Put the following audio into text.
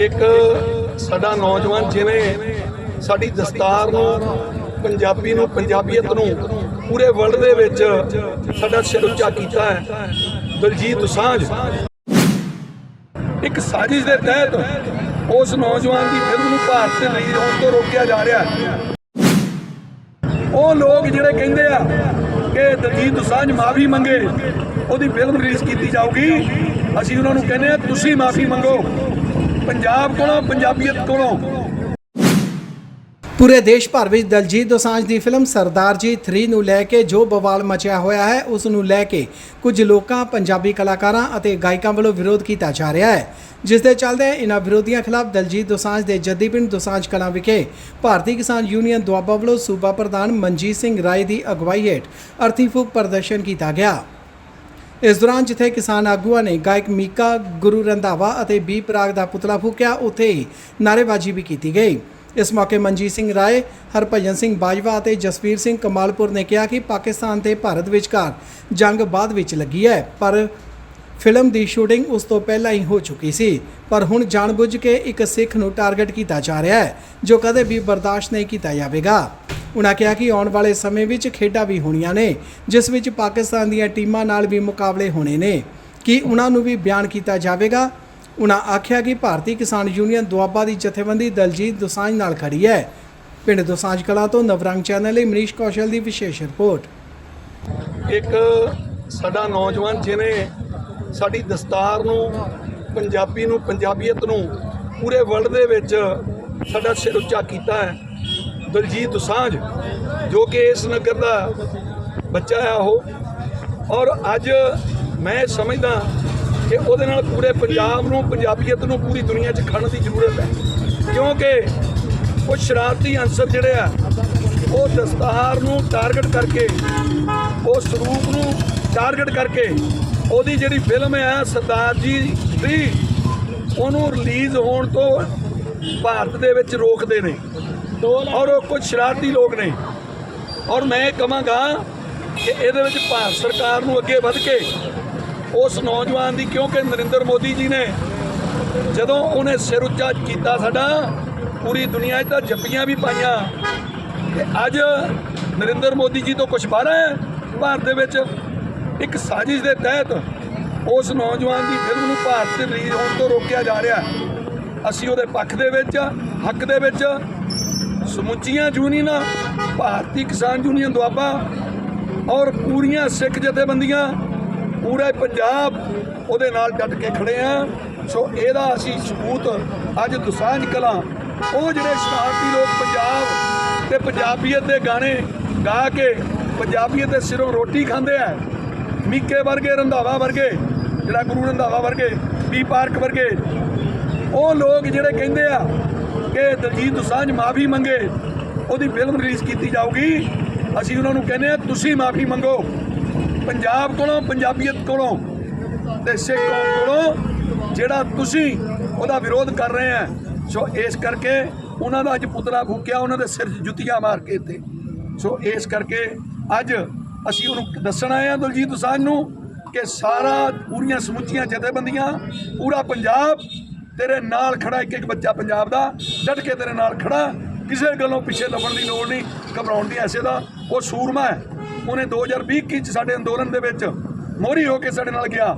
ਇੱਕ ਸਾਡਾ ਨੌਜਵਾਨ ਜਿਵੇਂ ਸਾਡੀ ਦਸਤਾਰ ਨੂੰ, ਪੰਜਾਬੀ ਨੂੰ, ਪੰਜਾਬੀਅਤ ਨੂੰ ਪੂਰੇ ਵਰਲਡ ਦੇ ਵਿੱਚ ਸਾਡਾ ਸਿਰ ਉੱਚਾ ਕੀਤਾ ਹੈ। ਦਲਜੀਤ ਦੋਸਾਂਝ ਇੱਕ ਸਾਜ਼ਿਸ਼ ਦੇ ਤਹਿਤ ਉਸ ਨੌਜਵਾਨ ਦੀ ਫਿਲਮ ਨੂੰ ਭਾਰਤ ਦੇ ਲਈ ਹੋਣ ਤੋਂ ਰੋਕਿਆ ਜਾ ਰਿਹਾ ਉਹ ਲੋਕ ਜਿਹੜੇ ਕਹਿੰਦੇ ਆ ਕਿ ਦਲਜੀਤ ਦੋਸਾਂਝ ਮਾਫੀ ਮੰਗੇ, ਉਹਦੀ ਫਿਲਮ ਰਿਲੀਜ਼ ਕੀਤੀ ਜਾਊਗੀ। ਅਸੀਂ ਉਹਨਾਂ ਨੂੰ ਕਹਿੰਦੇ ਆ ਤੁਸੀਂ ਮਾਫੀ ਮੰਗੋ। ਪੰਜਾਬ ਕੋਲੋਂ, ਪੰਜਾਬੀਅਤ ਕੋਲੋਂ। ਪੂਰੇ ਦੇਸ਼ ਭਰ ਵਿੱਚ ਦਲਜੀਤ ਦੋਸਾਂਝ ਦੀ ਫਿਲਮ ਸਰਦਾਰ ਜੀ 3 ਨੂੰ ਲੈ ਕੇ ਜੋ ਬਵਾਲ ਮਚਿਆ ਹੋਇਆ ਹੈ, ਉਸ ਨੂੰ ਲੈ ਕੇ ਕੁਝ ਲੋਕਾਂ, ਪੰਜਾਬੀ ਕਲਾਕਾਰਾਂ ਅਤੇ ਗਾਇਕਾਂ ਵੱਲੋਂ ਵਿਰੋਧ ਕੀਤਾ ਜਾ ਰਿਹਾ ਹੈ। ਜਿਸ ਦੇ ਚੱਲਦੇ ਇਹਨਾਂ ਵਿਰੋਧੀਆਂ ਖਿਲਾਫ ਦਲਜੀਤ ਦੋਸਾਂਝ ਦੇ ਜੱਦੀ ਪਿੰਡ ਦੋਸਾਂਝ ਕਲਾਂ ਵਿਖੇ ਭਾਰਤੀ ਕਿਸਾਨ ਯੂਨੀਅਨ ਦੁਆਬਾ ਵੱਲੋਂ ਸੂਬਾ ਪ੍ਰਧਾਨ ਮਨਜੀਤ ਸਿੰਘ ਰਾਏ ਦੀ ਅਗਵਾਈ ਹੇਠ ਅਰਥੀ ਫੂਕ ਪ੍ਰਦਰਸ਼ਨ ਕੀਤਾ ਗਿਆ। ਇਸ ਦੌਰਾਨ ਜਿੱਥੇ ਕਿਸਾਨ ਆਗੂਆਂ ਨੇ ਗਾਇਕ ਮੀਕਾ, ਗੁਰੂ ਰੰਧਾਵਾ ਅਤੇ ਬੀ ਪ੍ਰਾਗ ਦਾ ਪੁਤਲਾ ਫੂਕਿਆ, ਉੱਥੇ ਹੀ ਨਾਅਰੇਬਾਜ਼ੀ ਵੀ ਕੀਤੀ ਗਈ। ਇਸ ਮੌਕੇ ਮਨਜੀਤ ਸਿੰਘ ਰਾਏ, ਹਰਭਜਨ ਸਿੰਘ ਬਾਜਵਾ ਅਤੇ ਜਸਵੀਰ ਸਿੰਘ ਕਮਾਲਪੁਰ ਨੇ ਕਿਹਾ ਕਿ ਪਾਕਿਸਤਾਨ ਤੇ ਭਾਰਤ ਵਿਚਕਾਰ ਜੰਗ ਬਾਅਦ ਵਿੱਚ ਲੱਗੀ ਹੈ, ਪਰ ਫਿਲਮ ਦੀ ਸ਼ੂਟਿੰਗ ਉਸ ਤੋਂ ਪਹਿਲਾਂ ਹੀ ਹੋ ਚੁੱਕੀ ਸੀ। ਪਰ ਹੁਣ ਜਾਣਬੁੱਝ ਕੇ ਇੱਕ ਸਿੱਖ ਨੂੰ ਟਾਰਗੇਟ ਕੀਤਾ ਜਾ ਰਿਹਾ ਹੈ, ਜੋ ਕਦੇ ਵੀ ਬਰਦਾਸ਼ਤ ਨਹੀਂ ਕੀਤਾ ਜਾਵੇਗਾ। ਉਨ੍ਹਾਂ ਕਿਹਾ ਕਿ ਆਉਣ ਵਾਲੇ ਸਮੇਂ ਵਿੱਚ ਖੇਡਾਂ ਵੀ ਹੋਣੀਆਂ ਨੇ, ਜਿਸ ਵਿੱਚ ਪਾਕਿਸਤਾਨ ਦੀਆਂ ਟੀਮਾਂ ਨਾਲ ਵੀ ਮੁਕਾਬਲੇ ਹੋਣੇ ਨੇ। ਕਿ ਉਹਨਾਂ ਨੂੰ ਵੀ ਬਿਆਨ ਕੀਤਾ ਜਾਵੇਗਾ? ਉਨ੍ਹਾਂ ਆਖਿਆ ਕਿ ਭਾਰਤੀ ਕਿਸਾਨ ਯੂਨੀਅਨ ਦੁਆਬਾ ਦੀ ਜਥੇਬੰਦੀ ਦਲਜੀਤ ਦੋਸਾਂਝ ਨਾਲ ਖੜੀ ਹੈ। ਪਿੰਡ ਦੋਸਾਂਝ ਕਲਾਂ ਤੋਂ ਨਵਰੰਗ ਚੈਨਲ ਲਈ ਮਨੀਸ਼ ਕੌਸ਼ਲ ਦੀ ਵਿਸ਼ੇਸ਼ ਰਿਪੋਰਟ। ਇੱਕ ਸਾਡਾ ਨੌਜਵਾਨ ਜਿਹਨੇ ਸਾਡੀ ਦਸਤਾਰ ਨੂੰ, ਪੰਜਾਬੀ ਨੂੰ, ਪੰਜਾਬੀਅਤ ਨੂੰ ਪੂਰੇ ਵਰਲਡ ਦੇ ਵਿੱਚ ਸਾਡਾ ਸਿਰ ਉੱਚਾ ਕੀਤਾ ਹੈ। ਦਲਜੀਤ ਦੋਸਾਂਝ ਜੋ ਕਿ ਇਸ ਨਗਰ ਦਾ ਬੱਚਾ ਆ ਉਹ। ਔਰ ਅੱਜ ਮੈਂ ਸਮਝਦਾ ਕਿ ਉਹਦੇ ਨਾਲ ਪੂਰੇ ਪੰਜਾਬ ਨੂੰ, ਪੰਜਾਬੀਅਤ ਨੂੰ ਪੂਰੀ ਦੁਨੀਆ 'ਚ ਖੜਨ ਦੀ ਜ਼ਰੂਰਤ ਹੈ। ਕਿਉਂਕਿ ਉਹ ਸ਼ਰਾਰਤੀ ਅੰਸਰ ਜਿਹੜੇ ਆ, ਉਹ ਦਸਤਾਰ ਨੂੰ ਟਾਰਗੇਟ ਕਰਕੇ ਉਹ ਸਰੂਪ ਨੂੰ ਟਾਰਗੇਟ ਕਰਕੇ ਉਹਦੀ ਜਿਹੜੀ ਫਿਲਮ ਹੈ ਸਰਦਾਰ ਜੀ 3 ਉਹਨੂੰ ਰਿਲੀਜ਼ ਹੋਣ ਤੋਂ ਭਾਰਤ ਦੇ ਵਿੱਚ ਰੋਕਦੇ ਨੇ। ਔਰ ਉਹ ਕੁਝ ਸ਼ਰਾਰਤੀ ਲੋਕ ਨੇ। ਔਰ ਮੈਂ ਕਹਾਂਗਾ ਕਿ ਇਹਦੇ ਵਿੱਚ ਭਾਰਤ ਸਰਕਾਰ ਨੂੰ ਅੱਗੇ ਵੱਧ ਕੇ ਉਸ ਨੌਜਵਾਨ ਦੀ, ਕਿਉਂਕਿ ਨਰਿੰਦਰ ਮੋਦੀ ਜੀ ਨੇ ਜਦੋਂ ਉਹਨੇ ਸਿਰ ਉੱਚਾ ਕੀਤਾ ਸਾਡਾ, ਪੂਰੀ ਦੁਨੀਆ 'ਚ ਤਾਂ ਜੱਪੀਆਂ ਵੀ ਪਾਈਆਂ। ਤੇ ਅੱਜ ਨਰਿੰਦਰ ਮੋਦੀ ਜੀ ਤੋਂ ਕੁਝ ਬਾਹਰ ਹੈ, ਭਾਰਤ ਦੇ ਵਿੱਚ ਇੱਕ ਸਾਜ਼ਿਸ਼ ਦੇ ਤਹਿਤ ਉਸ ਨੌਜਵਾਨ ਦੀ ਫਿਲਮ ਨੂੰ ਭਾਰਤ ਦੇ ਰਿਲੀਜ਼ ਹੋਣ ਤੋਂ ਰੋਕਿਆ ਜਾ ਰਿਹਾ। ਅਸੀਂ ਉਹਦੇ ਪੱਖ ਦੇ ਵਿੱਚ, ਹੱਕ ਦੇ ਵਿੱਚ ਸਮੁੱਚੀਆਂ ਯੂਨੀਅਨਾਂ, ਭਾਰਤੀ ਕਿਸਾਨ ਯੂਨੀਅਨ ਦੁਆਬਾ ਔਰ ਪੂਰੀਆਂ ਸਿੱਖ ਜਥੇਬੰਦੀਆਂ, ਪੂਰੇ ਪੰਜਾਬ ਉਹਦੇ ਨਾਲ ਡਟ ਕੇ ਖੜੇ ਆ। ਸੋ ਇਹਦਾ ਅਸੀਂ ਸਬੂਤ ਅੱਜ ਦੁਸਾਂਝ ਕਲਾਂ। ਉਹ ਜਿਹੜੇ ਸ਼ਰਾਰਤੀ ਲੋਕ ਪੰਜਾਬ ਤੇ ਪੰਜਾਬੀਅਤ ਦੇ ਗਾਣੇ ਗਾ ਕੇ ਪੰਜਾਬੀਅਤ ਦੇ ਸਿਰੋਂ ਰੋਟੀ ਖਾਂਦੇ ਆ। ਮੀਕੇ ਵਰਗੇ, ਰੰਧਾਵਾ ਵਰਗੇ, ਜਿਹੜਾ ਗੁਰੂ ਰੰਧਾਵਾ ਵਰਗੇ, ਬੀ ਪਾਰਕ ਵਰਗੇ, ਉਹ ਲੋਕ ਜਿਹੜੇ ਕਹਿੰਦੇ ਆ ਕਿ ਦਲਜੀਤ ਦੁਸਾਂਝ ਮਾਫੀ ਮੰਗੇ, ਉਹਦੀ ਫਿਲਮ ਰਿਲੀਜ਼ ਕੀਤੀ ਜਾਊਗੀ। ਅਸੀਂ ਉਹਨਾਂ ਨੂੰ ਕਹਿੰਦੇ ਆ ਤੁਸੀਂ ਮਾਫੀ ਮੰਗੋ। ਪੰਜਾਬ ਕੋਲੋਂ, ਪੰਜਾਬੀਅਤ ਕੋਲੋਂ ਤੇ ਸਿੱਖ ਕੋਲੋਂ ਜਿਹੜਾ ਤੁਸੀਂ ਉਹਦਾ ਵਿਰੋਧ ਕਰ ਰਹੇ ਆ ਸੋ ਇਸ ਕਰਕੇ ਉਹਨਾਂ ਦਾ ਅੱਜ ਪੁਤਲਾ ਫੂਕਿਆ, ਉਹਨਾਂ ਦੇ ਸਿਰ 'ਚ ਜੁੱਤੀਆਂ ਮਾਰ ਕੇ ਇੱਥੇ। ਸੋ ਇਸ ਕਰਕੇ ਅੱਜ ਅਸੀਂ ਉਹਨੂੰ ਦੱਸਣ ਆਏ ਆ ਦਲਜੀਤ ਦੁਸਾਂਝ ਨੂੰ ਕਿ ਸਾਰਾ ਪੂਰੀਆਂ ਸਮੁੱਚੀਆਂ ਜਥੇਬੰਦੀਆਂ, ਪੂਰਾ ਪੰਜਾਬ ਤੇਰੇ ਨਾਲ ਖੜਾ ਇੱਕ ਇੱਕ ਬੱਚਾ ਪੰਜਾਬ ਦਾ, ਡਟ ਕੇ ਤੇਰੇ ਨਾਲ ਖੜਾ। ਕਿਸੇ ਗੱਲੋਂ ਪਿੱਛੇ ਲੱਭਣ ਦੀ ਲੋੜ ਨਹੀਂ, ਘਬਰਾਉਣ ਦੀ ਐਸੇ ਦਾ। ਉਹ ਸੂਰਮਾ ਹੈ। ਉਹਨੇ 2020 ਚ ਸਾਡੇ ਅੰਦੋਲਨ ਦੇ ਵਿੱਚ ਮੋਹਰੀ ਹੋ ਕੇ ਸਾਡੇ ਨਾਲ ਗਿਆ।